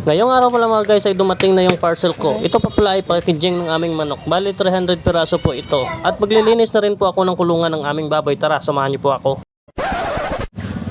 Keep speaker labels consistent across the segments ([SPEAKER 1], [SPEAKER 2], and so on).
[SPEAKER 1] Ngayong araw pala mga guys ay dumating na yung parcel ko. Ito pa pala ay packaging ng aming manok. Bali 300 piraso po ito. At maglilinis na rin po ako ng kulungan ng aming baboy. Tara, samahan niyo po ako.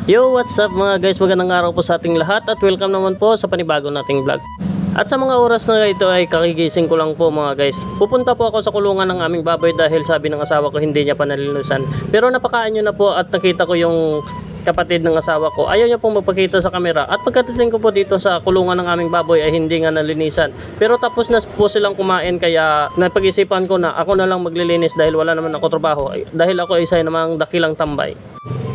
[SPEAKER 1] Yo, what's up mga guys? Magandang araw po sa ating lahat at welcome naman po sa panibago nating vlog. At sa mga oras na ito ay kakigising ko lang po mga guys. Pupunta po ako sa kulungan ng aming baboy dahil sabi ng asawa ko hindi niya pa nalilinusan. Pero napakaan nyo na po at nakita ko yung kapatid ng asawa ko. Ayaw niya pong magpakita sa kamera. At pagkatiting ko po dito sa kulungan ng aming baboy ay hindi nga nalinisan. Pero tapos na po silang kumain kaya napag-isipan ko na ako na lang maglilinis dahil wala naman ako trabaho. Ay- Dahil ako isa namang dakilang tambay.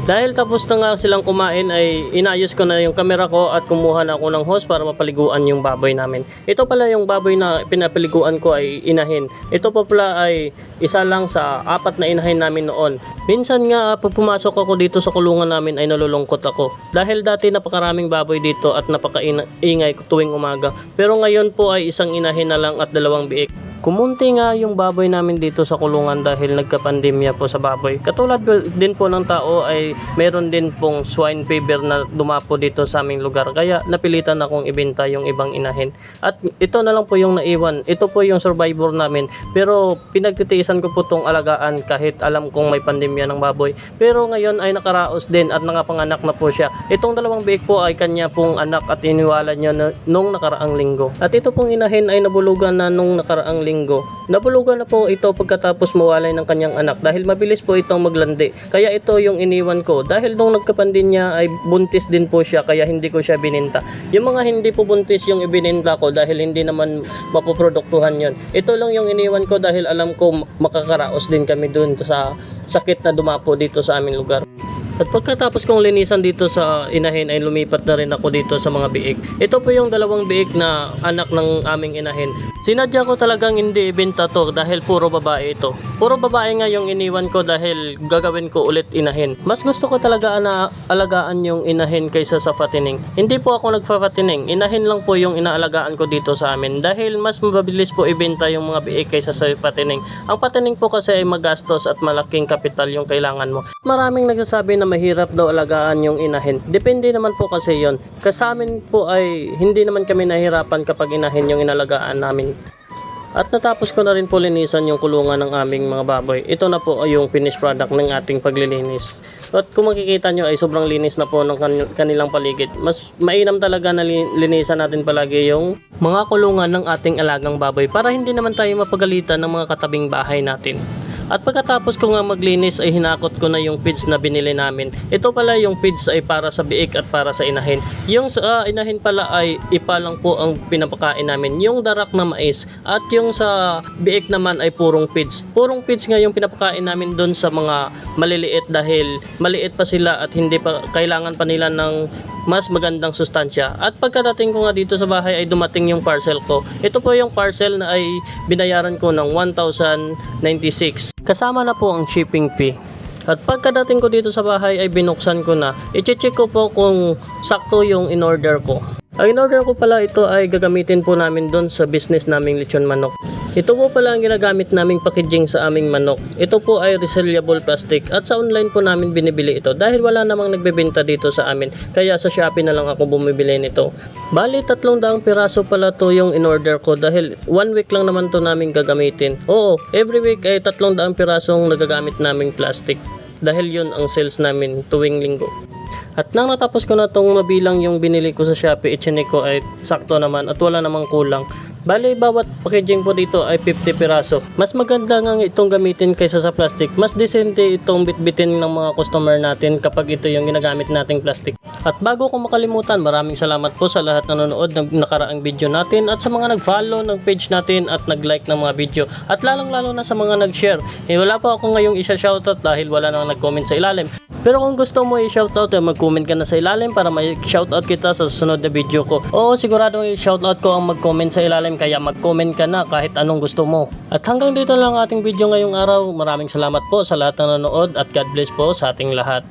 [SPEAKER 1] Dahil tapos na nga silang kumain ay inayos ko na yung kamera ko at kumuha na ako ng hose para mapaliguan yung baboy namin. Ito pala yung baboy na pinapaliguan ko ay inahin. Ito pa pala ay isa lang sa apat na inahin namin noon. Minsan nga pag pumasok ako dito sa kulungan namin ay nalulungkot ako. Dahil dati napakaraming baboy dito at napakaingay tuwing umaga. Pero ngayon po ay isang inahin na lang at dalawang biik. Kumunti nga yung baboy namin dito sa kulungan dahil nagka-pandemya po sa baboy. Katulad din po ng tao ay meron din pong swine fever na dumapo dito sa aming lugar. Kaya napilitan akong ibenta yung ibang inahin. At ito na lang po yung naiwan. Ito po yung survivor namin. Pero pinagtitiisan ko po tong alagaan kahit alam kong may pandemya ng baboy. Pero ngayon ay nakaraos din at nakapanganak na po siya. Itong dalawang biik po ay kanya pong anak at iniwala niya na, nung nakaraang linggo. At ito pong inahin ay nabulugan na nung nakaraang linggo. Nabulugan na po ito pagkatapos mawalay ng kanyang anak dahil mabilis po itong maglandi. Kaya ito yung iniwan ko. Dahil nung nagkapandemya ay buntis din po siya kaya hindi ko siya bininta. Yung mga hindi po buntis yung ibininta ko dahil hindi naman mapoproduktuhan yon. Ito lang yung iniwan ko dahil alam ko makakaraos din kami dun sa sakit na dumapo dito sa aming lugar. At pagkatapos kong linisan dito sa inahin ay lumipat na rin ako dito sa mga biik. Ito po yung dalawang biik na anak ng aming inahin. Sinadya ko talagang hindi ibenta to dahil puro babae ito. Puro babae nga yung iniwan ko dahil gagawin ko ulit inahin. Mas gusto ko talaga na alagaan yung inahin kaysa sa patining. Hindi po ako nagpapatining. Inahin lang po yung inaalagaan ko dito sa amin dahil mas mabilis po ibenta yung mga biik kaysa sa patining. Ang patining po kasi ay magastos at malaking kapital yung kailangan mo. Maraming nagsasabi na mahirap daw alagaan yung inahin. Depende naman po kasi yon. Kasamin po ay hindi naman kami nahirapan kapag inahin yung inalagaan namin. At natapos ko na rin po linisan yung kulungan ng aming mga baboy. Ito na po ay yung finished product ng ating paglilinis. At kung makikita nyo ay sobrang linis na po ng kan- kanilang paligid. Mas mainam talaga na li- linisan natin palagi yung mga kulungan ng ating alagang baboy para hindi naman tayo mapagalitan ng mga katabing bahay natin. At pagkatapos ko nga maglinis ay hinakot ko na yung feeds na binili namin. Ito pala yung feeds ay para sa biik at para sa inahin. Yung sa ah, inahin pala ay ipa lang po ang pinapakain namin. Yung darak na mais at yung sa biik naman ay purong feeds. Purong feeds nga yung pinapakain namin doon sa mga maliliit dahil maliit pa sila at hindi pa kailangan pa nila ng mas magandang sustansya. At pagkadating ko nga dito sa bahay ay dumating yung parcel ko. Ito po yung parcel na ay binayaran ko ng 1,096. Kasama na po ang shipping fee. At pagkadating ko dito sa bahay ay binuksan ko na. I-check ko po kung sakto yung in-order ko. Ang in-order ko pala ito ay gagamitin po namin doon sa business naming lechon manok. Ito po pala ang ginagamit naming packaging sa aming manok. Ito po ay resealable plastic at sa online po namin binibili ito dahil wala namang nagbebenta dito sa amin. Kaya sa Shopee na lang ako bumibili nito. Bali, tatlong daang piraso pala to yung in-order ko dahil one week lang naman to namin gagamitin. Oo, every week ay tatlong daang pirasong nagagamit naming plastic dahil yun ang sales namin tuwing linggo. At nang natapos ko na tong mabilang yung binili ko sa Shopee, ichinik ko ay sakto naman at wala namang kulang. Bali, bawat packaging po dito ay 50 piraso. Mas maganda nga itong gamitin kaysa sa plastic. Mas decente itong bitbitin ng mga customer natin kapag ito yung ginagamit nating plastic. At bago ko makalimutan, maraming salamat po sa lahat na nanonood ng nakaraang video natin at sa mga nag-follow ng page natin at nag-like ng mga video. At lalong-lalo na sa mga nag-share. Eh, wala pa ako ngayong isa-shoutout dahil wala nang nag-comment sa ilalim. Pero kung gusto mo i-shoutout, eh, mag-comment ka na sa ilalim para may shoutout kita sa susunod na video ko. Oo, sigurado i-shoutout ko ang mag-comment sa ilalim kaya mag-comment ka na kahit anong gusto mo. At hanggang dito lang ang ating video ngayong araw. Maraming salamat po sa lahat na nanonood at God bless po sa ating lahat.